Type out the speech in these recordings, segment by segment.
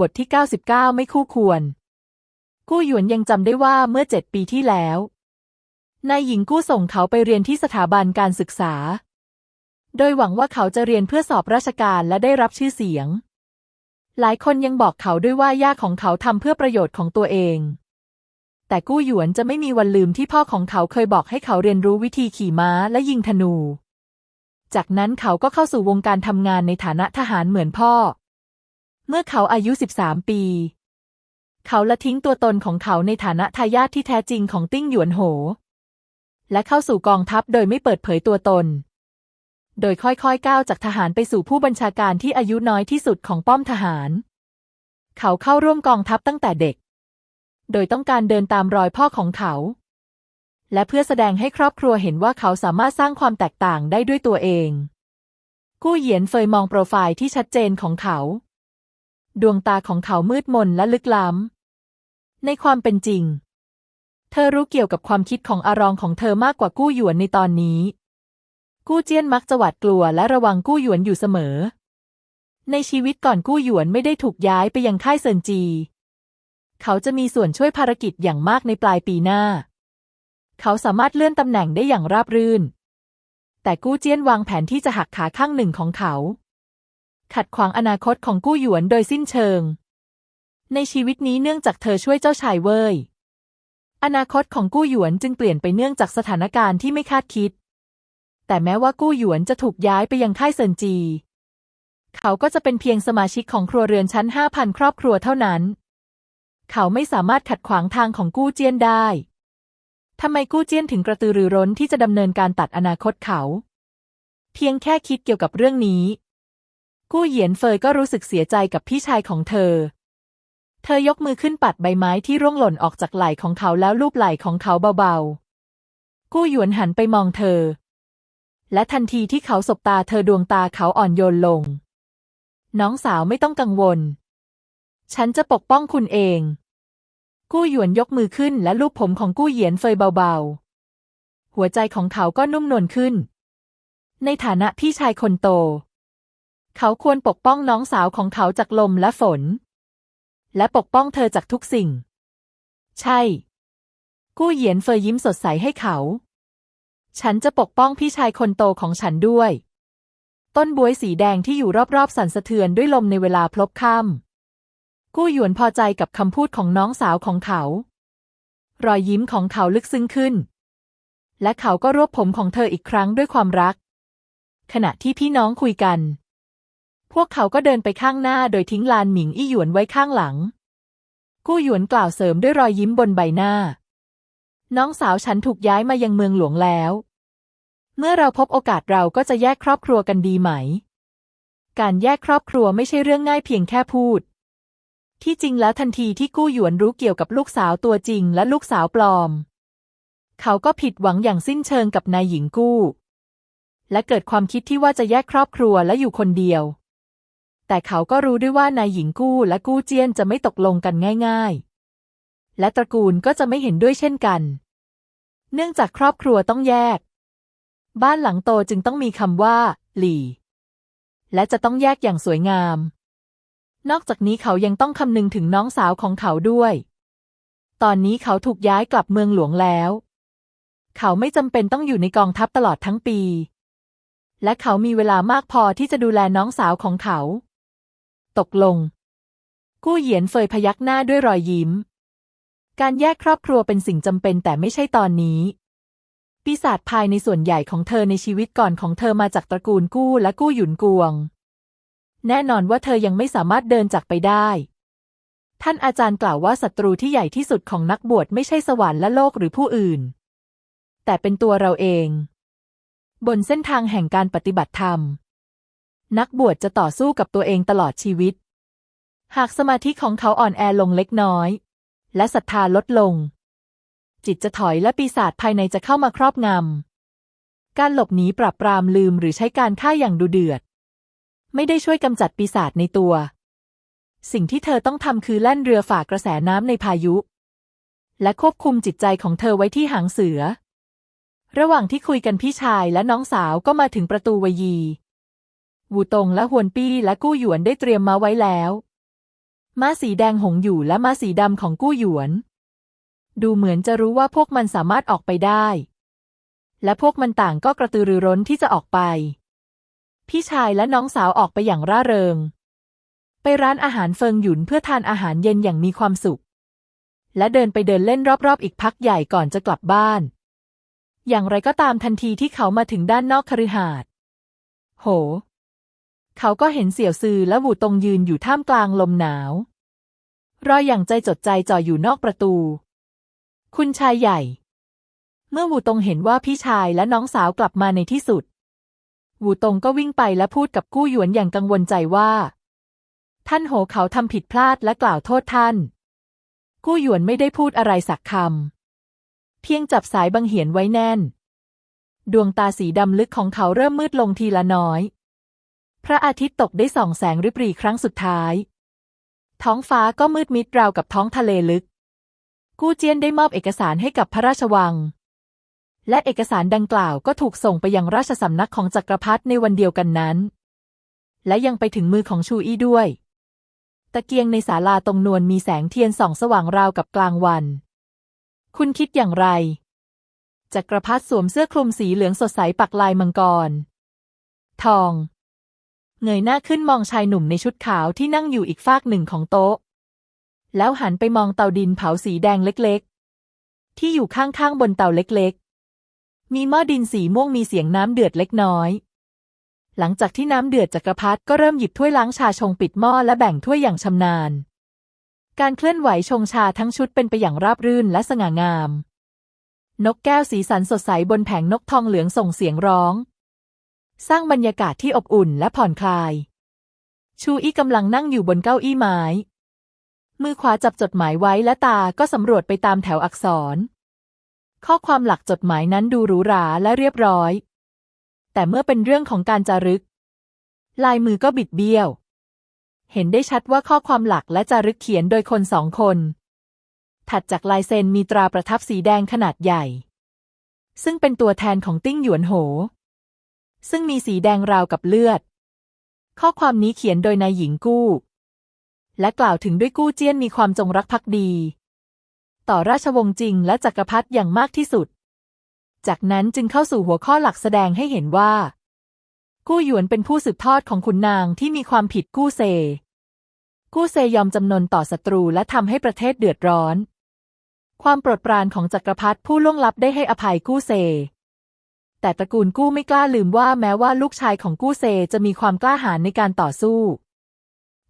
บทที่ 99 ไม่คู่ควร กู้หยวนยังจำได้ว่าเมื่อเจ็ดปีที่แล้ว นายหญิงกู้ส่งเขาไปเรียนที่สถาบันการศึกษา โดยหวังว่าเขาจะเรียนเพื่อสอบราชการและได้รับชื่อเสียง หลายคนยังบอกเขาด้วยว่าย่าของเขาทำเพื่อประโยชน์ของตัวเอง แต่กู้หยวนจะไม่มีวันลืมที่พ่อของเขาเคยบอกให้เขาเรียนรู้วิธีขี่ม้าและยิงธนู จากนั้นเขาก็เข้าสู่วงการทำงานในฐานะทหารเหมือนพ่อ มื่อเขาอายุ 13 ปี เขาละทิ้งตัวตนของเขาในฐานะทายาทที่แท้จริงของติ้งหยวนโห และเข้าสู่กองทัพโดยไม่เปิดเผยตัวตน โดยค่อยๆก้าวจากทหารไปสู่ผู้บัญชาการที่อายุน้อยที่สุดของป้อมทหาร เขาเข้าร่วมกองทัพตั้งแต่เด็ก โดยต้องการเดินตามรอยพ่อของเขา และเพื่อแสดงให้ครอบครัวเห็นว่าเขาสามารถสร้างความแตกต่างได้ด้วยตัวเองกู้เหยียนเฟยมองโปรไฟล์ที่ชัดเจนของเขา ดวงตาของเขามืดมนและลึกล้ำ ในความเป็นจริง เธอรู้เกี่ยวกับความคิดของอารองของเธอมากกว่ากู้หยวนในตอนนี้ กู้เจี้ยนมักจะหวาดกลัวและระวังกู้หยวนอยู่เสมอ ในชีวิตก่อนกู้หยวนไม่ได้ถูกย้ายไปยังค่ายเซินจี เขาจะมีส่วนช่วยภารกิจอย่างมากในปลายปีหน้า เขาสามารถเลื่อนตำแหน่งได้อย่างราบรื่น แต่กู้เจี้ยนวางแผนที่จะหักขาข้างหนึ่งของเขา ขัดขวางอนาคตของกู้หยวนโดยสิ้นเชิง ในชีวิตนี้เนื่องจากเธอช่วยเจ้าชายเว่ยอนาคตของกู้หยวนจึงเปลี่ยนไปเนื่องจากสถานการณ์ที่ไม่คาดคิด แต่แม้ว่ากู้หยวนจะถูกย้ายไปยังค่ายเซินจี เขาก็จะเป็นเพียงสมาชิกของครัวเรือนชั้นห้าพันครอบครัวเท่านั้น เขาไม่สามารถขัดขวางทางของกู้เจี้ยนได้ทำไมกู้เจี้ยนถึงกระตือรือร้นที่จะดำเนินการตัดอนาคตเขา เพียงแค่คิดเกี่ยวกับเรื่องนี้ กู้เหยียนเฟยก็รู้สึกเสียใจกับพี่ชายของเธอ เธอยกมือขึ้นปัดใบไม้ที่ร่วงหล่นออกจากไหล่ของเขาแล้วลูบไหล่ของเขาเบาๆ กู้หยวนหันไปมองเธอ และทันทีที่เขาสบตาเธอดวงตาเขาอ่อนโยนลง น้องสาวไม่ต้องกังวล ฉันจะปกป้องคุณเอง กู้หยวนยกมือขึ้นและลูบผมของกู้เหยียนเฟยเบาๆ หัวใจของเขาก็นุ่มนวลขึ้น ในฐานะพี่ชายคนโต เขาควรปกป้องน้องสาวของเขาจากลมและฝน และปกป้องเธอจากทุกสิ่ง ใช่ กู้เหยียนเฟยยิ้มสดใสให้เขา ฉันจะปกป้องพี่ชายคนโตของฉันด้วย ต้นบวยสีแดงที่อยู่รอบๆสั่นสะเทือนด้วยลมในเวลาพลบค่ำกู้หยวนพอใจกับคำพูดของน้องสาวของเขา รอยยิ้มของเขาลึกซึ้งขึ้น และเขาก็รวบผมของเธออีกครั้งด้วยความรัก ขณะที่พี่น้องคุยกัน พวกเขาก็เดินไปข้างหน้าโดยทิ้งลานหมิงอี้หยวนไว้ข้างหลัง กู้หยวนกล่าวเสริมด้วยรอยยิ้มบนใบหน้า น้องสาวฉันถูกย้ายมายังเมืองหลวงแล้ว เมื่อเราพบโอกาสเราก็จะแยกครอบครัวกันดีไหม การแยกครอบครัวไม่ใช่เรื่องง่ายเพียงแค่พูด ที่จริงแล้วทันทีที่กู้หยวนรู้เกี่ยวกับลูกสาวตัวจริงและลูกสาวปลอม เขาก็ผิดหวังอย่างสิ้นเชิงกับนายหญิงกู้ และเกิดความคิดที่ว่าจะแยกครอบครัวและอยู่คนเดียว แต่เขาก็รู้ด้วยว่านายหญิงกู้และกู้เจี้ยนจะไม่ตกลงกันง่าย ๆ และตระกูลก็จะไม่เห็นด้วยเช่นกัน เนื่องจากครอบครัวต้องแยก บ้านหลังโตจึงต้องมีคำว่า หลี่ และจะต้องแยกอย่างสวยงาม นอกจากนี้เขายังต้องคำนึงถึงน้องสาวของเขาด้วย ตอนนี้เขาถูกย้ายกลับเมืองหลวงแล้ว เขาไม่จำเป็นต้องอยู่ในกองทัพตลอดทั้งปีและเขามีเวลามากพอที่จะดูแลน้องสาวของเขา ตกลง กู้เหยียนเฟยพยักหน้าด้วยรอยยิ้ม การแยกครอบครัวเป็นสิ่งจำเป็นแต่ไม่ใช่ตอนนี้ ปีศาจภายในส่วนใหญ่ของเธอในชีวิตก่อนของเธอมาจากตระกูลกู้และกู้หยุนกวง แน่นอนว่าเธอยังไม่สามารถเดินจากไปได้ ท่านอาจารย์กล่าวว่าศัตรูที่ใหญ่ที่สุดของนักบวชไม่ใช่สวรรค์และโลกหรือผู้อื่น แต่เป็นตัวเราเอง บนเส้นทางแห่งการปฏิบัติธรรม นักบวชจะต่อสู้กับตัวเองตลอดชีวิต หากสมาธิของเขาอ่อนแอลงเล็กน้อย และศรัทธาลดลง จิตจะถอยและปีศาจภายในจะเข้ามาครอบงำ การหลบหนีปราบปรามลืมหรือใช้การฆ่าอย่างดุเดือด ไม่ได้ช่วยกำจัดปีศาจในตัว สิ่งที่เธอต้องทำคือแล่นเรือฝ่ากระแสน้ำในพายุ และควบคุมจิตใจของเธอไว้ที่หางเสือ ระหว่างที่คุยกันพี่ชายและน้องสาวก็มาถึงประตูวยี วูตงและฮวนปี้และกู้หยวนได้เตรียมมาไว้แล้ว ม้าสีแดงหงอยู่และม้าสีดำของกู้หยวน ดูเหมือนจะรู้ว่าพวกมันสามารถออกไปได้ และพวกมันต่างก็กระตือรือร้นที่จะออกไป พี่ชายและน้องสาวออกไปอย่างร่าเริง ไปร้านอาหารเฟิงหยุนเพื่อทานอาหารเย็นอย่างมีความสุข และเดินไปเดินเล่นรอบๆอีกพักใหญ่ก่อนจะกลับบ้าน อย่างไรก็ตามทันทีที่เขามาถึงด้านนอกคฤหาสน์โห เขาก็เห็นเสี่ยวซือและหูตงยืนอยู่ท่ามกลางลมหนาว รออย่างใจจดใจจ่ออยู่นอกประตู คุณชายใหญ่ เมื่อหูตงเห็นว่าพี่ชายและน้องสาวกลับมาในที่สุดหูตงก็วิ่งไปและพูดกับกู้หยวนอย่างกังวลใจว่า ท่านโหเขาทำผิดพลาดและกล่าวโทษท่าน กู้หยวนไม่ได้พูดอะไรสักคำเพียงจับสายบังเหียนไว้แน่น ดวงตาสีดำลึกของเขาเริ่มมืดลงทีละน้อย พระอาทิตย์ตกได้ส่องแสงริบหรี่ครั้งสุดท้าย ท้องฟ้าก็มืดมิดราวกับท้องทะเลลึก กู้เจียนได้มอบเอกสารให้กับพระราชวัง และเอกสารดังกล่าวก็ถูกส่งไปยังราชสำนักของจักรพรรดิในวันเดียวกันนั้น และยังไปถึงมือของชูอี้ด้วย ตะเกียงในศาลาตรงนวลมีแสงเทียนส่องสว่างราวกับกลางวัน คุณคิดอย่างไรจักรพรรดิสวมเสื้อคลุมสีเหลืองสดใสปักลายมังกร ทอง เงยหน้าขึ้นมองชายหนุ่มในชุดขาวที่นั่งอยู่อีกฟากหนึ่งของโต๊ะ แล้วหันไปมองเตาดินเผาสีแดงเล็กๆ ที่อยู่ข้างๆบนเตาเล็กๆ มีหม้อดินสีม่วงมีเสียงน้ำเดือดเล็กน้อย หลังจากที่น้ำเดือดจักรพรรดิก็เริ่มหยิบถ้วยล้างชาชงปิดหม้อและแบ่งถ้วยอย่างชำนาญ การเคลื่อนไหวชงชาทั้งชุดเป็นไปอย่างราบรื่นและสง่างาม นกแก้วสีสันสดใสบนแผงนกทองเหลืองส่งเสียงร้อง สร้างบรรยากาศที่อบอุ่นและผ่อนคลาย ชูอี้กำลังนั่งอยู่บนเก้าอี้ไม้ มือขวาจับจดหมายไว้และตาก็สำรวจไปตามแถวอักษร ข้อความหลักจดหมายนั้นดูหรูหราและเรียบร้อย แต่เมื่อเป็นเรื่องของการจารึก ลายมือก็บิดเบี้ยว เห็นได้ชัดว่าข้อความหลักและจารึกเขียนโดยคนสองคน ถัดจากลายเซ็นมีตราประทับสีแดงขนาดใหญ่ซึ่งเป็นตัวแทนของติ้งหยวนโห ซึ่งมีสีแดงราวกับเลือด ข้อความนี้เขียนโดยนายหญิงกู้ และกล่าวถึงด้วยกู้เจี้ยนมีความจงรักภักดี ต่อราชวงศ์จริงและจักรพรรดิอย่างมากที่สุด จากนั้นจึงเข้าสู่หัวข้อหลักแสดงให้เห็นว่า กู้หยวนเป็นผู้สืบทอดของขุนนางที่มีความผิดกู้เซ กู้เซยอมจำนนต่อศัตรูและทำให้ประเทศเดือดร้อน ความโปรดปรานของจักรพรรดิผู้ล่วงลับได้ให้อภัยกู้เซ แต่ตระกูลกู้ไม่กล้าลืมว่าแม้ว่าลูกชายของกู้เซจะมีความกล้าหาญในการต่อสู้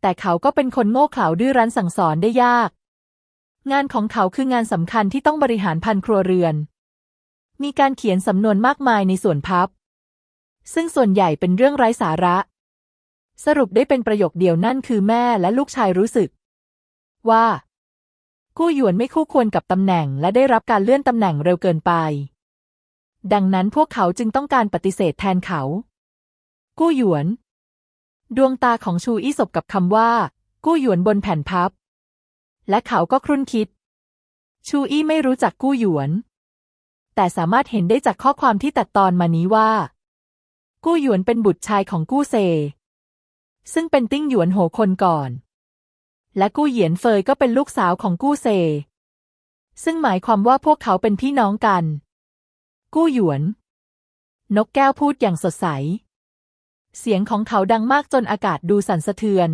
แต่เขาก็เป็นคนโง่เขลาดื้อรั้นสั่งสอนได้ยาก งานของเขาคืองานสำคัญที่ต้องบริหารพันครัวเรือน มีการเขียนสำนวนมากมายในส่วนพับ ซึ่งส่วนใหญ่เป็นเรื่องไร้สาระ สรุปได้เป็นประโยคเดียวนั่นคือแม่และลูกชายรู้สึก ว่ากู้หยวนไม่คู่ควรกับตำแหน่งและได้รับการเลื่อนตำแหน่งเร็วเกินไป ดังนั้นพวกเขาจึงต้องการปฏิเสธแทนเขา กู้หยวน ดวงตาของชูอี้สบกับคำว่า กู้หยวนบนแผ่นพับ และเขาก็ครุ่นคิด ชูอี้ไม่รู้จักกู้หยวน แต่สามารถเห็นได้จากข้อความที่ตัดตอนมานี้ว่า กู้หยวนเป็นบุตรชายของกู้เซ ซึ่งเป็นติ้งหยวนโหคนก่อน และกู้เหยียนเฟยก็เป็นลูกสาวของกู้เซ ซึ่งหมายความว่าพวกเขาเป็นพี่น้องกัน กู้หยวน นกแก้วพูดอย่างสดใส เสียงของเขาดังมากจนอากาศดูสั่นสะเทือน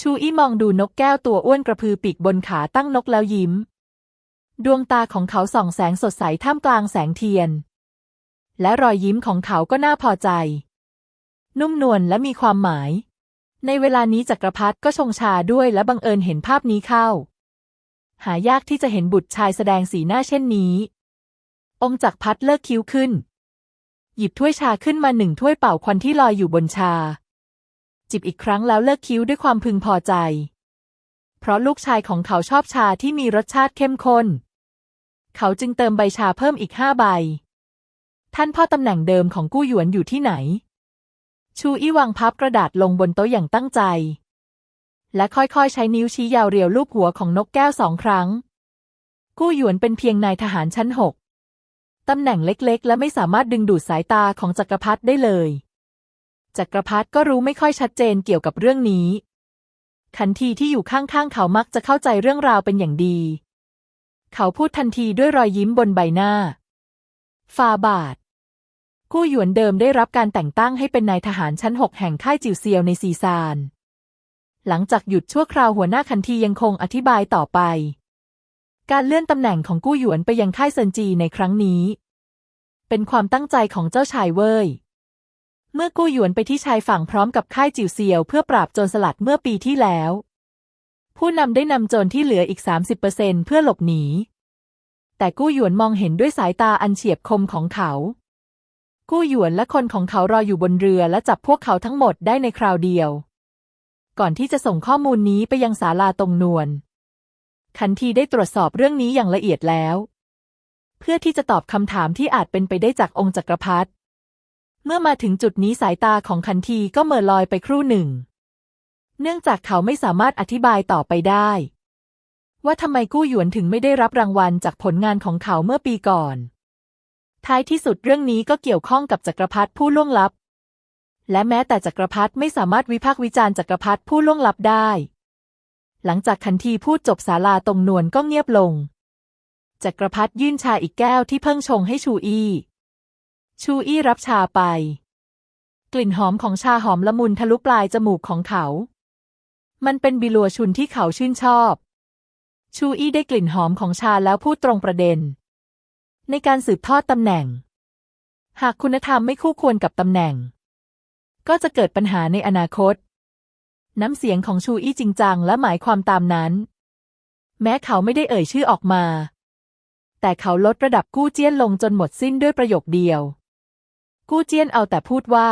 ชูอี้มองดูนกแก้วตัวอ้วนกระพือปีกบนขาตั้งนกแล้วยิ้ม ดวงตาของเขาส่องแสงสดใสท่ามกลางแสงเทียน และรอยยิ้มของเขาก็น่าพอใจ นุ่มนวลและมีความหมาย ในเวลานี้จักรพรรดิก็ชงชาด้วยและบังเอิญเห็นภาพนี้เข้า หายากที่จะเห็นบุตรชายแสดงสีหน้าเช่นนี้ องค์จักรพรรดิเลิกคิ้วขึ้น หยิบถ้วยชาขึ้นมาหนึ่งถ้วยเป่าควันที่ลอยอยู่บนชา จิบอีกครั้งแล้วเลิกคิ้วด้วยความพึงพอใจ เพราะลูกชายของเขาชอบชาที่มีรสชาติเข้มข้น เขาจึงเติมใบชาเพิ่มอีกห้าใบ ท่านพ่อตำแหน่งเดิมของกู้หยวนอยู่ที่ไหน ชูอี้วางพับกระดาษลงบนโต๊ะอย่างตั้งใจ และค่อยๆใช้นิ้วชี้ยาวเรียวลูบหัวของนกแก้วสองครั้ง กู้หยวนเป็นเพียงนายทหารชั้นหก ตำแหน่งเล็กๆ และไม่สามารถดึงดูดสายตาของจักรพรรดิได้เลย จักรพรรดิก็รู้ไม่ค่อยชัดเจนเกี่ยวกับเรื่องนี้ ขันทีที่อยู่ข้างๆ เขามักจะเข้าใจเรื่องราวเป็นอย่างดี เขาพูดทันทีด้วยรอยยิ้มบนใบหน้า ฟาบาทกู้หยวนเดิมได้รับการแต่งตั้งให้เป็นนายทหารชั้นหกแห่งค่ายจิวเซียวในซีซาน หลังจากหยุดชั่วคราวหัวหน้าคันทียังคงอธิบายต่อไป การเลื่อนตำแหน่งของกู้หยวนไปยังค่ายเซินจีในครั้งนี้ เป็นความตั้งใจของเจ้าชายเว่ย เมื่อกู้หยวนไปที่ชายฝั่งพร้อมกับค่ายจิวเซียวเพื่อปราบโจรสลัดเมื่อปีที่แล้ว ผู้นำได้นำโจรที่เหลืออีก 30%เพื่อหลบหนี แต่กู้หยวนมองเห็นด้วยสายตาอันเฉียบคมของเขา กู้หยวนและคนของเขารออยู่บนเรือและจับพวกเขาทั้งหมดได้ในคราวเดียว ก่อนที่จะส่งข้อมูลนี้ไปยังศาลาตรงนวล คันทีได้ตรวจสอบเรื่องนี้อย่างละเอียดแล้ว เพื่อที่จะตอบคำถามที่อาจเป็นไปได้จากองค์จักรพรรดิเมื่อมาถึงจุดนี้สายตาของคันทีก็เหม่อลอยไปครู่หนึ่ง เนื่องจากเขาไม่สามารถอธิบายต่อไปได้ ว่าทำไมกู้หยวนถึงไม่ได้รับรางวัลจากผลงานของเขาเมื่อปีก่อน ท้ายที่สุดเรื่องนี้ก็เกี่ยวข้องกับจักรพรรดิผู้ล่วงลับ และแม้แต่จักรพรรดิไม่สามารถวิพากษ์วิจารณ์จักรพรรดิผู้ล่วงลับได้ หลังจากคันทีพูดจบศาลาตรงนวลก็เงียบลง จักรพรรดิยื่นชาอีกแก้วที่เพิ่งชงให้ชูอี้ ชูอี้รับชาไป กลิ่นหอมของชาหอมละมุนทะลุปลายจมูกของเขา มันเป็นบิลัวชุนที่เขาชื่นชอบ ชูอี้ได้กลิ่นหอมของชาแล้วพูดตรงประเด็น ในการสืบทอดตำแหน่ง หากคุณธรรมไม่คู่ควรกับตำแหน่ง ก็จะเกิดปัญหาในอนาคต น้ำเสียงของชูอี้จริงจังและหมายความตามนั้น แม้เขาไม่ได้เอ่ยชื่อออกมา แต่เขาลดระดับกู้เจี้ยนลงจนหมดสิ้นด้วยประโยคเดียว กู้เจี้ยนเอาแต่พูดว่า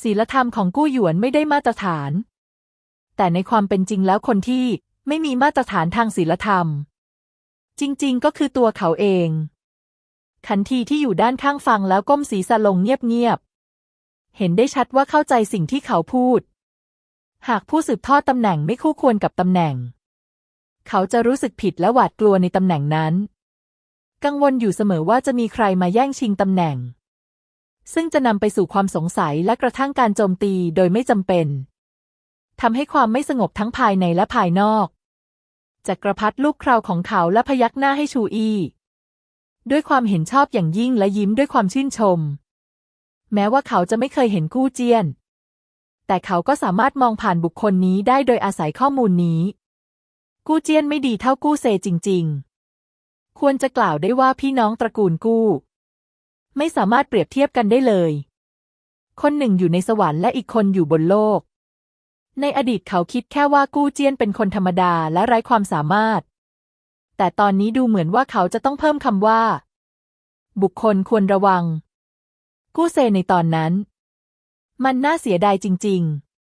ศีลธรรมของกู้หยวนไม่ได้มาตรฐาน แต่ในความเป็นจริงแล้วคนที่ไม่มีมาตรฐานทางศีลธรรม จริง ๆ ก็คือตัวเขาเอง ขันทีที่อยู่ด้านข้างฟังแล้วก้มศีรษะลงเงียบ ๆ เห็นได้ชัดว่าเข้าใจสิ่งที่เขาพูด หากผู้สืบทอดตำแหน่งไม่คู่ควรกับตำแหน่ง เขาจะรู้สึกผิดและหวาดกลัวในตำแหน่งนั้น กังวลอยู่เสมอว่าจะมีใครมาแย่งชิงตำแหน่ง ซึ่งจะนำไปสู่ความสงสัยและกระทั่งการโจมตีโดยไม่จำเป็นทำให้ความไม่สงบทั้งภายในและภายนอกจักรพรรดิลูกคราวของเขาและพยักหน้าให้ชูอี้ ด้วยความเห็นชอบอย่างยิ่งและยิ้มด้วยความชื่นชม แม้ว่าเขาจะไม่เคยเห็นกู้เจียน แต่เขาก็สามารถมองผ่านบุคคลนี้ได้โดยอาศัยข้อมูลนี้ กู้เจียนไม่ดีเท่ากู้เซจริง ๆ ควรจะกล่าวได้ว่าพี่น้องตระกูลกู้ ไม่สามารถเปรียบเทียบกันได้เลย คนหนึ่งอยู่ในสวรรค์และอีกคนอยู่บนโลก ในอดีตเขาคิดแค่ว่ากู้เจี้ยนเป็นคนธรรมดาและไร้ความสามารถ แต่ตอนนี้ดูเหมือนว่าเขาจะต้องเพิ่มคำว่า บุคคลควรระวัง กู้เซในตอนนั้น มันน่าเสียดายจริง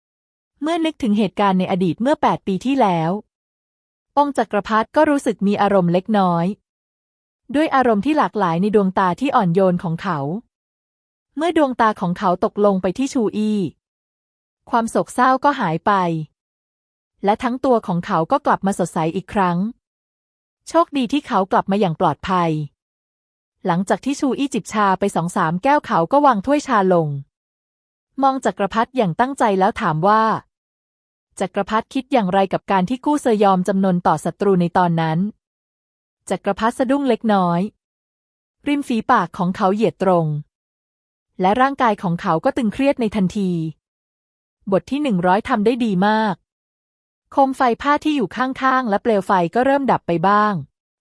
ๆ เมื่อนึกถึงเหตุการณ์ในอดีตเมื่อแปดปีที่แล้วองค์จักรพรรดิก็รู้สึกมีอารมณ์เล็กน้อย ด้วยอารมณ์ที่หลากหลายในดวงตาที่อ่อนโยนของเขา เมื่อดวงตาของเขาตกลงไปที่ชูอี้ ความโศกเศร้าก็หายไป และทั้งตัวของเขาก็กลับมาสดใสอีกครั้ง โชคดีที่เขากลับมาอย่างปลอดภัย หลังจากที่ชูอี้จิบชาไปสองสามแก้วเขาก็วางถ้วยชาลง มองจักรพรรดิอย่างตั้งใจแล้วถามว่าจักรพรรดิคิดอย่างไรกับการที่กู้เซยอมจำนนต่อศัตรูในตอนนั้น จักรพรรดิสะดุ้งเล็กน้อย ริมฝีปากของเขาเหยียดตรง และร่างกายของเขาก็ตึงเครียดในทันที บทที่หนึ่งร้อยทำได้ดีมาก โคมไฟผ้าที่อยู่ข้างๆ และเปลวไฟก็เริ่มดับไปบ้าง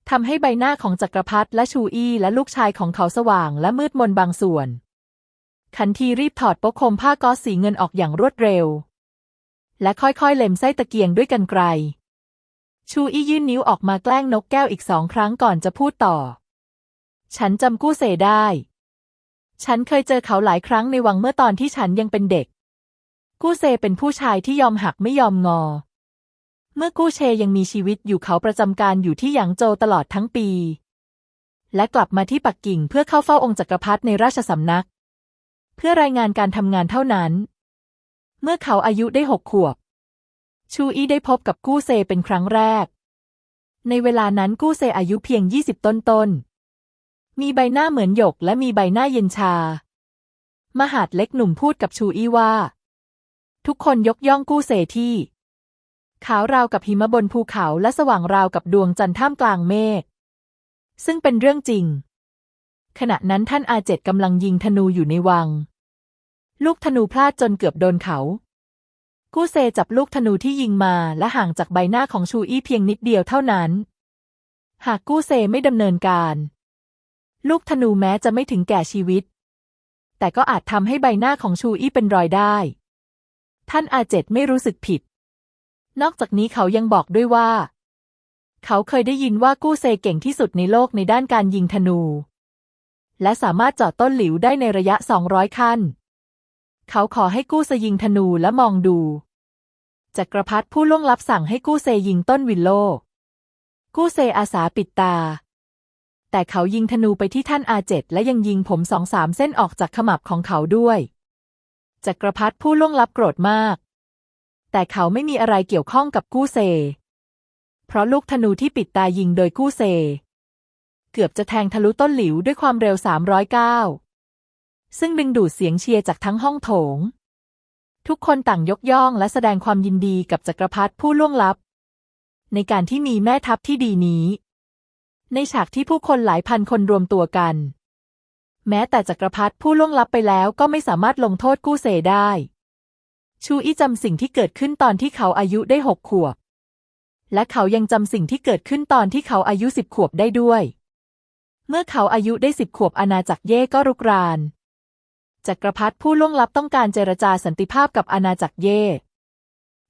ทำให้ใบหน้าของจักรพรรดิและชูอี้และลูกชายของเขาสว่างและมืดมนบางส่วน ขันทีรีบถอดโป๊กคมผ้าก๊อซสีเงินออกอย่างรวดเร็ว และค่อยๆเล็มไส้ตะเกียงด้วยกันไกล ชูอี้ยื่นนิ้วออกมาแกล้งนกแก้วอีกสองครั้งก่อนจะพูดต่อ ฉันจำกู้เสได้ ฉันเคยเจอเขาหลายครั้งในวังเมื่อตอนที่ฉันยังเป็นเด็ก กู้เซเป็นผู้ชายที่ยอมหักไม่ยอมงอ เมื่อกู้เชยังมีชีวิตอยู่เขาประจำการอยู่ที่หยางโจตลอดทั้งปี และกลับมาที่ปักกิ่งเพื่อเข้าเฝ้าองค์จักรพรรดิในราชสำนัก เพื่อรายงานการทำงานเท่านั้น เมื่อเขาอายุได้หกขวบ ชูอี้ได้พบกับกู้เซเป็นครั้งแรก ในเวลานั้นกู้เซอายุเพียงยี่สิบต้นๆมีใบหน้าเหมือนหยกและมีใบหน้าเย็นชา มหาดเล็กหนุ่มพูดกับชูอี้ว่า ทุกคนยกย่องกู้เซที่ ขาวราวกับหิมะบนภูเขาและสว่างราวกับดวงจันทร์ท่ามกลางเมฆซึ่งเป็นเรื่องจริง ขณะนั้นท่านอาเจ็ดกำลังยิงธนูอยู่ในวัง ลูกธนูพลาดจนเกือบโดนเขา กู้เซจับลูกธนูที่ยิงมาและห่างจากใบหน้าของชูอี้เพียงนิดเดียวเท่านั้น หากกู้เซไม่ดำเนินการ ลูกธนูแม้จะไม่ถึงแก่ชีวิต แต่ก็อาจทำให้ใบหน้าของชูอี้เป็นรอยได้ ท่านอาเจ็ดไม่รู้สึกผิด นอกจากนี้เขายังบอกด้วยว่า เขาเคยได้ยินว่ากู้เซเก่งที่สุดในโลกในด้านการยิงธนู และสามารถเจาะต้นหลิวได้ในระยะ 200 ขั้น เขาขอให้กู้เซยิงธนูและมองดู จักรพรรดิผู้ล่วงลับสั่งให้กู้เซยิงต้นวิลโล กู้เซอาสาปิดตา แต่เขายิงธนูไปที่ท่านอาเจ็ดและยังยิงผมสองสามเส้นออกจากขมับของเขาด้วย จักรพรรดิผู้ล่วงลับโกรธมาก แต่เขาไม่มีอะไรเกี่ยวข้องกับกู้เซ เพราะลูกธนูที่ปิดตายิงโดยกู้เซ เกือบจะแทงทะลุต้นหลิวด้วยความเร็ว 309 ซึ่งดึงดูดเสียงเชียร์จากทั้งห้องโถง ทุกคนต่างยกย่องและแสดงความยินดีกับจักรพรรดิผู้ล่วงลับ ในการที่มีแม่ทัพที่ดีนี้ ในฉากที่ผู้คนหลายพันคนรวมตัวกัน แม้แต่จักรพรรดิผู้ล่วงลับไปแล้วก็ไม่สามารถลงโทษกู้เซได้ ชูอี้จำสิ่งที่เกิดขึ้นตอนที่เขาอายุได้หกขวบและเขายังจำสิ่งที่เกิดขึ้นตอนที่เขาอายุสิบขวบได้ด้วย เมื่อเขาอายุได้สิบขวบอาณาจักรเย่ก็รุกราน จักรพรรดิผู้ล่วงลับต้องการเจรจาสันติภาพกับอาณาจักรเย่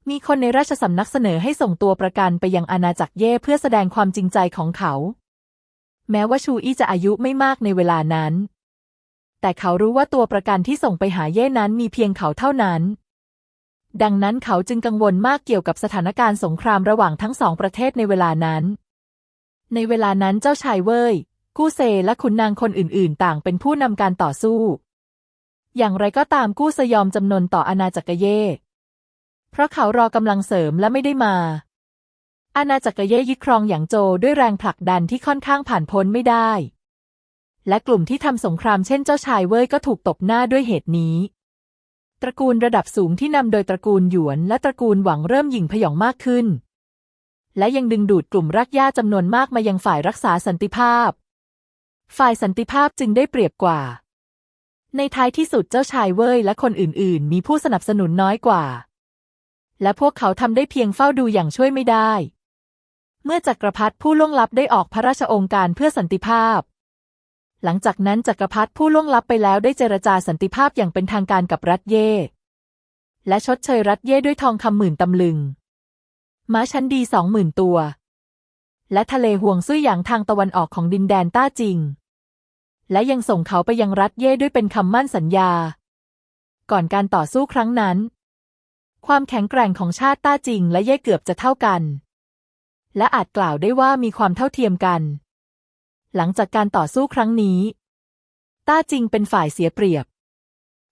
มีคนในราชสำนักเสนอให้ส่งตัวประกันไปยังอาณาจักรเย่เพื่อแสดงความจริงใจของเขา แม้ว่าชูอี้จะอายุไม่มากในเวลานั้น แต่เขารู้ว่าตัวประกันที่ส่งไปหาเย่นั้นมีเพียงเขาเท่านั้น ดังนั้นเขาจึงกังวลมากเกี่ยวกับสถานการณ์สงครามระหว่างทั้งสองประเทศในเวลานั้น ในเวลานั้นเจ้าชายเว่ย กู้เซและขุนนางคนอื่นๆ ต่างเป็นผู้นำการต่อสู้ อย่างไรก็ตามกู้ซยอมจำนนต่ออาณาจักรเย่ เพราะเขารอกำลังเสริมและไม่ได้มา อาณาจักรเย่ยึดครองอย่างโจด้วยแรงผลักดันที่ค่อนข้างผ่านพ้นไม่ได้ และกลุ่มที่ทำสงครามเช่นเจ้าชายเว่ยก็ถูกตบหน้าด้วยเหตุนี้ ตระกูลระดับสูงที่นำโดยตระกูลหยวนและตระกูลหวังเริ่มหยิ่งพยองมากขึ้นและยังดึงดูดกลุ่มรักย่าจำนวนมากมายังฝ่ายรักษาสันติภาพ ฝ่ายสันติภาพจึงได้เปรียบกว่า ในท้ายที่สุดเจ้าชายเว่ยและคนอื่นๆ มีผู้สนับสนุนน้อยกว่า และพวกเขาทำได้เพียงเฝ้าดูอย่างช่วยไม่ได้ เมื่อจักรพรรดิผู้ล่วงลับได้ออกพระราชองค์การเพื่อสันติภาพ หลังจากนั้นจักรพรรดิผู้ล่วงลับไปแล้วได้เจรจาสันติภาพอย่างเป็นทางการกับรัฐเย่และชดเชยรัฐเย่ด้วยทองคำหมื่นตำลึง ม้าชั้นดีสองหมื่นตัว และทะเลห่วงซุยหยางทางตะวันออกของดินแดนต้าจิง และยังส่งเขาไปยังรัฐเย่ด้วยเป็นคำมั่นสัญญา ก่อนการต่อสู้ครั้งนั้น ความแข็งแกร่งของชาติต้าจิงและเย่เกือบจะเท่ากัน และอาจกล่าวได้ว่ามีความเท่าเทียมกัน หลังจากการต่อสู้ครั้งนี้ ต้าจิงเป็นฝ่ายเสียเปรียบ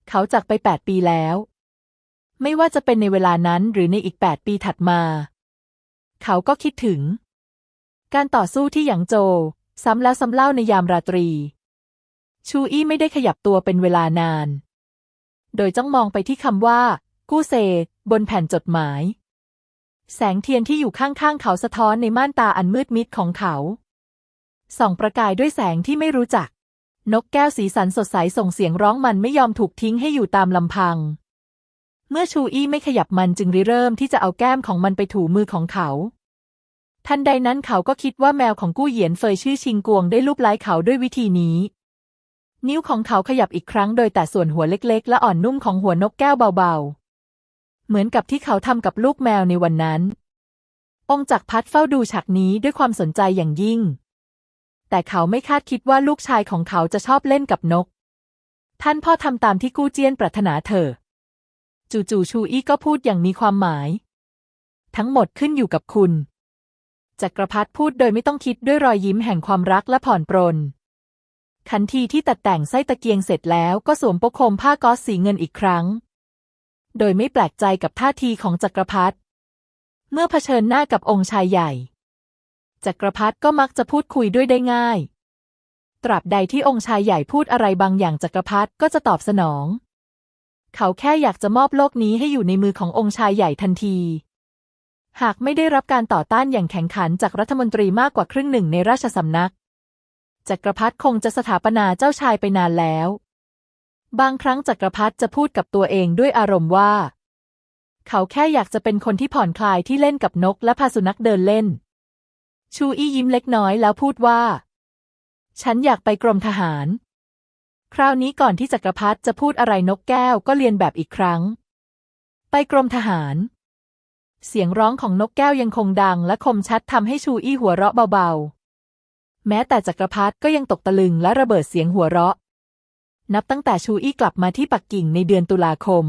เขาจากไปแปดปีแล้ว ไม่ว่าจะเป็นในเวลานั้นหรือในอีกแปดปีถัดมา เขาก็คิดถึง การต่อสู้ที่หยางโจวซ้ำแล้วซ้ำเล่าในยามราตรี ชูอี้ไม่ได้ขยับตัวเป็นเวลานาน โดยจ้องมองไปที่คำว่า กู้เซ บนแผ่นจดหมาย แสงเทียนที่อยู่ข้างๆเขาสะท้อนในม่านตาอันมืดมิดของเขาส่องประกายด้วยแสงที่ไม่รู้จัก นกแก้วสีสันสดใสส่งเสียงร้องมันไม่ยอมถูกทิ้งให้อยู่ตามลำพัง เมื่อชูอี้ไม่ขยับมันจึงริเริ่มที่จะเอาแก้มของมันไปถูมือของเขา ทันใดนั้นเขาก็คิดว่าแมวของกู้เหยียนเฟยชื่อชิงกวงได้ลูบไล้เขาด้วยวิธีนี้ นิ้วของเขาขยับอีกครั้งโดยแต่ส่วนหัวเล็กๆ และอ่อนนุ่มของหัวนกแก้วเบาๆ เหมือนกับที่เขาทำกับลูกแมวในวันนั้น องค์จักรพัดเฝ้าดูฉากนี้ด้วยความสนใจอย่างยิ่ง แต่เขาไม่คาดคิดว่าลูกชายของเขาจะชอบเล่นกับนก ท่านพ่อทำตามที่กู้เจียนปรารถนาเถอะจู่ๆชูอี้ก็พูดอย่างมีความหมาย ทั้งหมดขึ้นอยู่กับคุณ จักรพรรดิพูดโดยไม่ต้องคิดด้วยรอยยิ้มแห่งความรักและผ่อนปรน ขันทีที่ตัดแต่งไส้ตะเกียงเสร็จแล้วก็สวมปกคลุมผ้าก๊อซสีเงินอีกครั้ง โดยไม่แปลกใจกับท่าทีของจักรพรรดิเมื่อเผชิญหน้ากับองค์ชายใหญ่ จักรพรรดิก็มักจะพูดคุยด้วยได้ง่าย ตราบใดที่องค์ชายใหญ่พูดอะไรบางอย่างจักรพรรดิก็จะตอบสนอง เขาแค่อยากจะมอบโลกนี้ให้อยู่ในมือขององค์ชายใหญ่ทันที หากไม่ได้รับการต่อต้านอย่างแข็งขันจากรัฐมนตรีมากกว่าครึ่งหนึ่งในราชสำนัก จักรพรรดิคงจะสถาปนาเจ้าชายไปนานแล้ว บางครั้งจักรพรรดิจะพูดกับตัวเองด้วยอารมณ์ว่า เขาแค่อยากจะเป็นคนที่ผ่อนคลายที่เล่นกับนกและพาสุนัขเดินเล่น ชูอี้ยิ้มเล็กน้อยแล้วพูดว่า ฉันอยากไปกรมทหาร คราวนี้ก่อนที่จักรพรรดิจะพูดอะไรนกแก้วก็เรียนแบบอีกครั้ง ไปกรมทหาร เสียงร้องของนกแก้วยังคงดังและคมชัดทำให้ชูอี้หัวเราะเบาๆ แม้แต่จักรพรรดิก็ยังตกตะลึงและระเบิดเสียงหัวเราะ นับตั้งแต่ชูอี้กลับมาที่ปักกิ่งในเดือนตุลาคม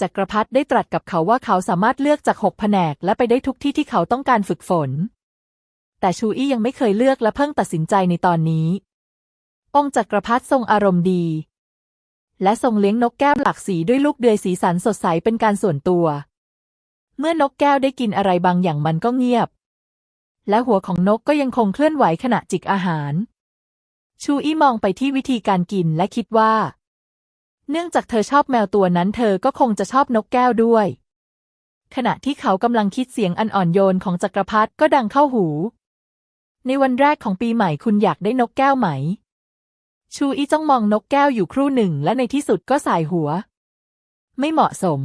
จักรพรรดิได้ตรัสกับเขาว่าเขาสามารถเลือกจากหกแผนกและไปได้ทุกที่ที่เขาต้องการฝึกฝน แต่ชูอี้ยังไม่เคยเลือกและเพิ่งตัดสินใจในตอนนี้ องค์จักรพรรดิทรงอารมณ์ดีและทรงเลี้ยงนกแก้วหลากสีด้วยลูกเดือยสีสันสดใสเป็นการส่วนตัว เมื่อนกแก้วได้กินอะไรบางอย่างมันก็เงียบ และหัวของนกก็ยังคงเคลื่อนไหวขณะจิกอาหาร ชูอี้มองไปที่วิธีการกินและคิดว่า เนื่องจากเธอชอบแมวตัวนั้นเธอก็คงจะชอบนกแก้วด้วย ขณะที่เขากำลังคิดเสียงอันอ่อนโยนของจักรพรรดิก็ดังเข้าหู ในวันแรกของปีใหม่คุณอยากได้นกแก้วไหม ชูอี้จ้องมองนกแก้วอยู่ครู่หนึ่งและในที่สุดก็สายหัว ไม่เหมาะสม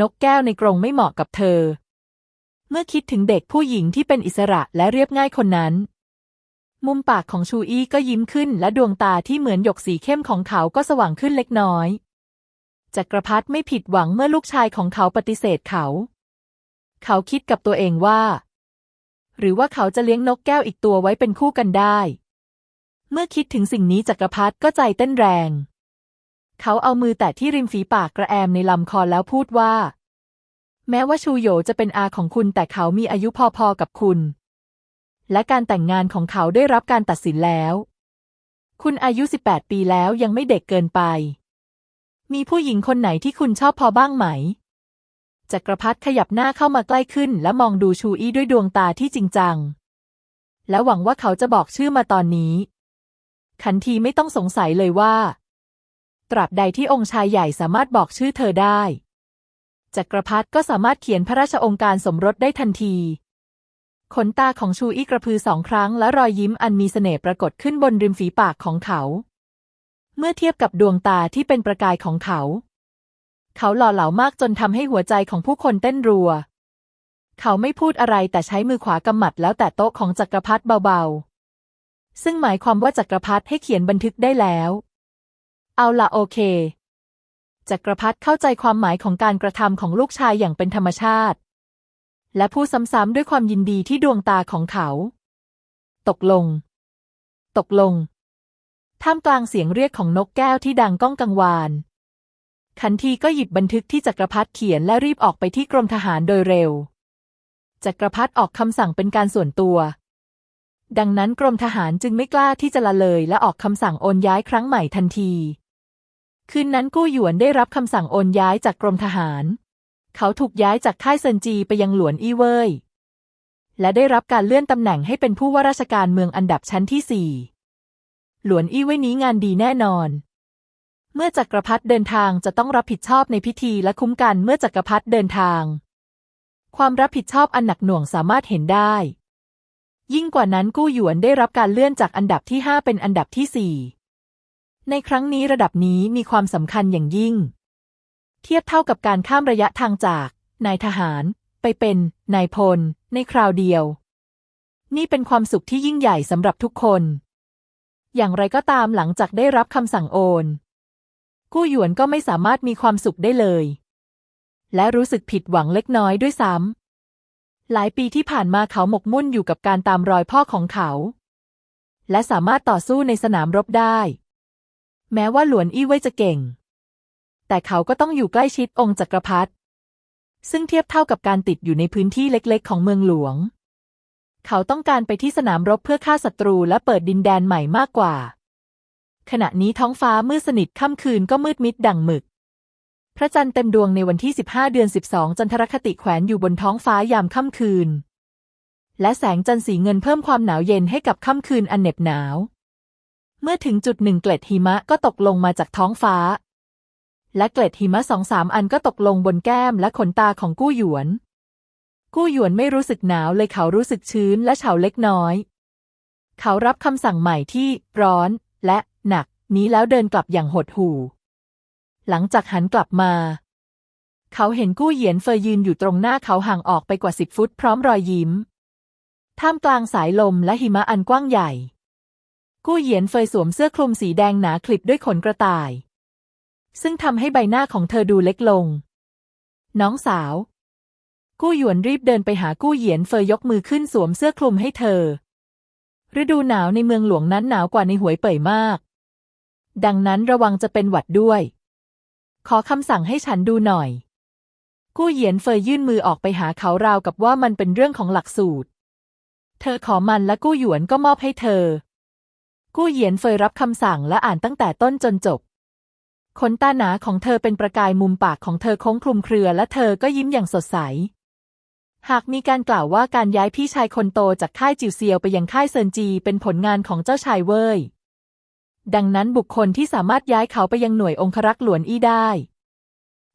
นกแก้วในกรงไม่เหมาะกับเธอ เมื่อคิดถึงเด็กผู้หญิงที่เป็นอิสระและเรียบง่ายคนนั้น มุมปากของชูอี้ก็ยิ้มขึ้นและดวงตาที่เหมือนหยกสีเข้มของเขาก็สว่างขึ้นเล็กน้อยจักรพรรดิไม่ผิดหวังเมื่อลูกชายของเขาปฏิเสธเขา เขาคิดกับตัวเองว่า หรือว่าเขาจะเลี้ยงนกแก้วอีกตัวไว้เป็นคู่กันได้ เมื่อคิดถึงสิ่งนี้จักรพรรดิก็ใจเต้นแรง เขาเอามือแตะที่ริมฝีปากกระแอมในลำคอแล้วพูดว่า แม้ว่าชูโยจะเป็นอาของคุณแต่เขามีอายุพอๆกับคุณ และการแต่งงานของเขาได้รับการตัดสินแล้ว คุณอายุ 18 ปีแล้วยังไม่เด็กเกินไป มีผู้หญิงคนไหนที่คุณชอบพอบ้างไหมจักรพรรดิขยับหน้าเข้ามาใกล้ขึ้น และมองดูชูอี้ด้วยดวงตาที่จริงจัง และหวังว่าเขาจะบอกชื่อมาตอนนี้ ขันทีไม่ต้องสงสัยเลยว่า ตราบใดที่องค์ชายใหญ่สามารถบอกชื่อเธอได้จักรพรรดิก็สามารถเขียนพระราชองค์การสมรสได้ทันที ขนตาของชูอี้กระพือสองครั้งและรอยยิ้มอันมีเสน่ห์ปรากฏขึ้นบนริมฝีปากของเขา เมื่อเทียบกับดวงตาที่เป็นประกายของเขา เขาหล่อเหลามากจนทำให้หัวใจของผู้คนเต้นรัว เขาไม่พูดอะไรแต่ใช้มือขวากำหมัดแล้วแต่โต๊ะของจักรพรรดิเบาๆ ซึ่งหมายความว่าจักรพรรดิให้เขียนบันทึกได้แล้ว เอาละโอเค จักรพรรดิเข้าใจความหมายของการกระทำของลูกชายอย่างเป็นธรรมชาติ และพูดซ้ำๆด้วยความยินดีที่ดวงตาของเขา ตกลง ตกลง ท่ามกลางเสียงเรียกของนกแก้วที่ดังก้องกังวาน ขันทีก็หยิบบันทึกที่จักรพรรดิเขียนและรีบออกไปที่กรมทหารโดยเร็ว จักรพรรดิออกคำสั่งเป็นการส่วนตัวดังนั้นกรมทหารจึงไม่กล้าที่จะละเลยและออกคำสั่งโอนย้ายครั้งใหม่ทันที คืนนั้นกู้หยวนได้รับคำสั่งโอนย้ายจากกรมทหาร เขาถูกย้ายจากค่ายเซินจีไปยังหลวนอี้เว่ย และได้รับการเลื่อนตำแหน่งให้เป็นผู้ว่าราชการเมืองอันดับชั้นที่สี่หลวนอี้เว่ยนี้งานดีแน่นอน เมื่อจักรพรรดิเดินทางจะต้องรับผิดชอบในพิธีและคุ้มกันเมื่อจักรพรรดิเดินทาง ความรับผิดชอบอันหนักหน่วงสามารถเห็นได้ ยิ่งกว่านั้นกู้หยวนได้รับการเลื่อนจากอันดับที่5เป็นอันดับที่4 ในครั้งนี้ระดับนี้มีความสำคัญอย่างยิ่ง เทียบเท่ากับการข้ามระยะทางจากนายทหาร ไปเป็นนายพล ในคราวเดียว นี่เป็นความสุขที่ยิ่งใหญ่สำหรับทุกคน อย่างไรก็ตามหลังจากได้รับคำสั่งโอน กู้หยวนก็ไม่สามารถมีความสุขได้เลย และรู้สึกผิดหวังเล็กน้อยด้วยซ้ำหลายปีที่ผ่านมาเขาหมกมุ่นอยู่กับการตามรอยพ่อของเขา และสามารถต่อสู้ในสนามรบได้ แม้ว่าหลวนอี้เว่ยจะเก่ง แต่เขาก็ต้องอยู่ใกล้ชิดองค์จักรพรรดิซึ่งเทียบเท่ากับการติดอยู่ในพื้นที่เล็กๆ ของเมืองหลวง เขาต้องการไปที่สนามรบเพื่อฆ่าศัตรูและเปิดดินแดนใหม่มากกว่า ขณะนี้ท้องฟ้ามืดสนิทค่ำคืนก็มืดมิดดั่งหมึก พระจันทร์เต็มดวงในวันที่ 15 เดือน 12 จันทรคติแขวนอยู่บนท้องฟ้ายามค่ำคืน และแสงจันทร์สีเงินเพิ่มความหนาวเย็นให้กับค่ำคืนอันเหน็บหนาว เมื่อถึงจุดหนึ่งเกล็ดหิมะก็ตกลงมาจากท้องฟ้า และเกล็ดหิมะสองสามอันก็ตกลงบนแก้มและขนตาของกู้หยวน กู้หยวนไม่รู้สึกหนาวเลยเขารู้สึกชื้นและเฉาเล็กน้อย เขารับคำสั่งใหม่ที่ร้อนและหนักนี้แล้วเดินกลับอย่างหดหู่ หลังจากหันกลับมา เขาเห็นกู้เหยียนเฟยยืนอยู่ตรงหน้าเขาห่างออกไปกว่าสิบฟุตพร้อมรอยยิ้ม ท่ามกลางสายลมและหิมะอันกว้างใหญ่ กู้เหยียนเฟยสวมเสื้อคลุมสีแดงหนาคลิปด้วยขนกระต่าย ซึ่งทำให้ใบหน้าของเธอดูเล็กลง น้องสาว กู้หยวนรีบเดินไปหากู้เหยียนเฟยยกมือขึ้นสวมเสื้อคลุมให้เธอ ฤดูหนาวในเมืองหลวงนั้นหนาวกว่าในหวยเป่ยมาก ดังนั้นระวังจะเป็นหวัดด้วย ขอคำสั่งให้ฉันดูหน่อย กู้เหยียนเฟยยื่นมือออกไปหาเขาราวกับว่ามันเป็นเรื่องของหลักสูตร เธอขอมันและกู้หยวนก็มอบให้เธอ กู้เหยียนเฟยรับคำสั่งและอ่านตั้งแต่ต้นจนจบ ขนตาหนาของเธอเป็นประกายมุมปากของเธอโค้งคลุมเครือ และเธอก็ยิ้มอย่างสดใส หากมีการกล่าวว่าการย้ายพี่ชายคนโตจากค่ายจิวเซียวไปยังค่ายเซินจีเป็นผลงานของเจ้าชายเว่ย ดังนั้นบุคคลที่สามารถย้ายเขาไปยังหน่วยองครักษ์หลวนอี้ได้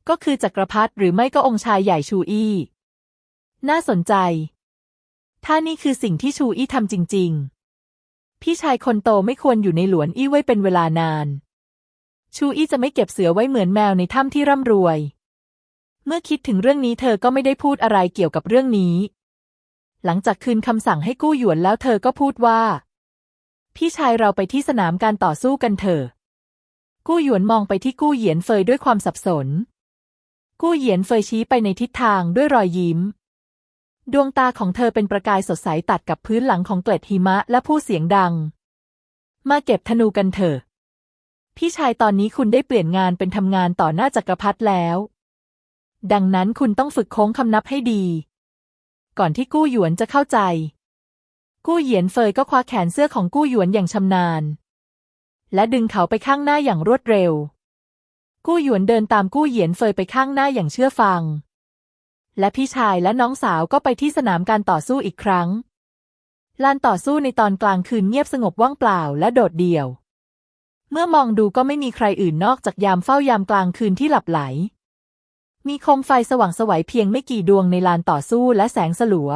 ก็คือจักรพรรดิหรือไม่ก็องค์ชายใหญ่ชูอี้น่าสนใจ ถ้านี่คือสิ่งที่ชูอี้ทำจริง ๆ พี่ชายคนโตไม่ควรอยู่ในหลวนอี้ไว้เป็นเวลานาน ชูอี้จะไม่เก็บเสือไว้เหมือนแมวในถ้ำที่ร่ำรวย เมื่อคิดถึงเรื่องนี้เธอก็ไม่ได้พูดอะไรเกี่ยวกับเรื่องนี้ หลังจากคืนคำสั่งให้กู้หยวนแล้วเธอก็พูดว่า พี่ชายเราไปที่สนามการต่อสู้กันเถอะกู้หยวนมองไปที่กู้เหยียนเฟยด้วยความสับสน กู้เหยียนเฟยชี้ไปในทิศทางด้วยรอยยิ้ม ดวงตาของเธอเป็นประกายสดใสตัดกับพื้นหลังของเกล็ดหิมะและพูดเสียงดัง มาเก็บธนูกันเถอะ พี่ชายตอนนี้คุณได้เปลี่ยนงานเป็นทำงานต่อหน้าจักรพรรดิแล้ว ดังนั้นคุณต้องฝึกโค้งคำนับให้ดี ก่อนที่กู้หยวนจะเข้าใจ กู้เหยียนเฟยก็คว้าแขนเสื้อของกู้หยวนอย่างชำนาญ และดึงเขาไปข้างหน้าอย่างรวดเร็ว กู้หยวนเดินตามกู้เหยียนเฟยไปข้างหน้าอย่างเชื่อฟัง และพี่ชายและน้องสาวก็ไปที่สนามการต่อสู้อีกครั้ง ลานต่อสู้ในตอนกลางคืนเงียบสงบว่างเปล่าและโดดเดี่ยว เมื่อมองดูก็ไม่มีใครอื่นนอกจากยามเฝ้ายามกลางคืนที่หลับไหล มีโคมไฟสว่างสวัยเพียงไม่กี่ดวงในลานต่อสู้และแสงสลัว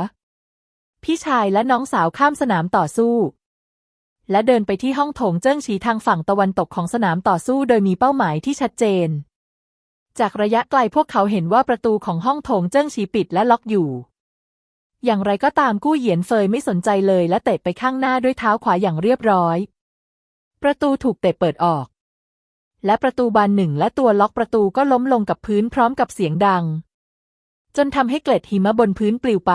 พี่ชายและน้องสาวข้ามสนามต่อสู้ และเดินไปที่ห้องโถงเจิ้งฉีทางฝั่งตะวันตกของสนามต่อสู้โดยมีเป้าหมายที่ชัดเจน จากระยะไกลพวกเขาเห็นว่าประตูของห้องโถงเจิ้งฉีปิดและล็อกอยู่ อย่างไรก็ตามกู้เหยียนเฟยไม่สนใจเลยและเตะไปข้างหน้าด้วยเท้าขวาอย่างเรียบร้อย ประตูถูกเตะเปิดออก และประตูบานหนึ่งและตัวล็อกประตูก็ล้มลงกับพื้นพร้อมกับเสียงดัง จนทำให้เกล็ดหิมะบนพื้นปลิวไป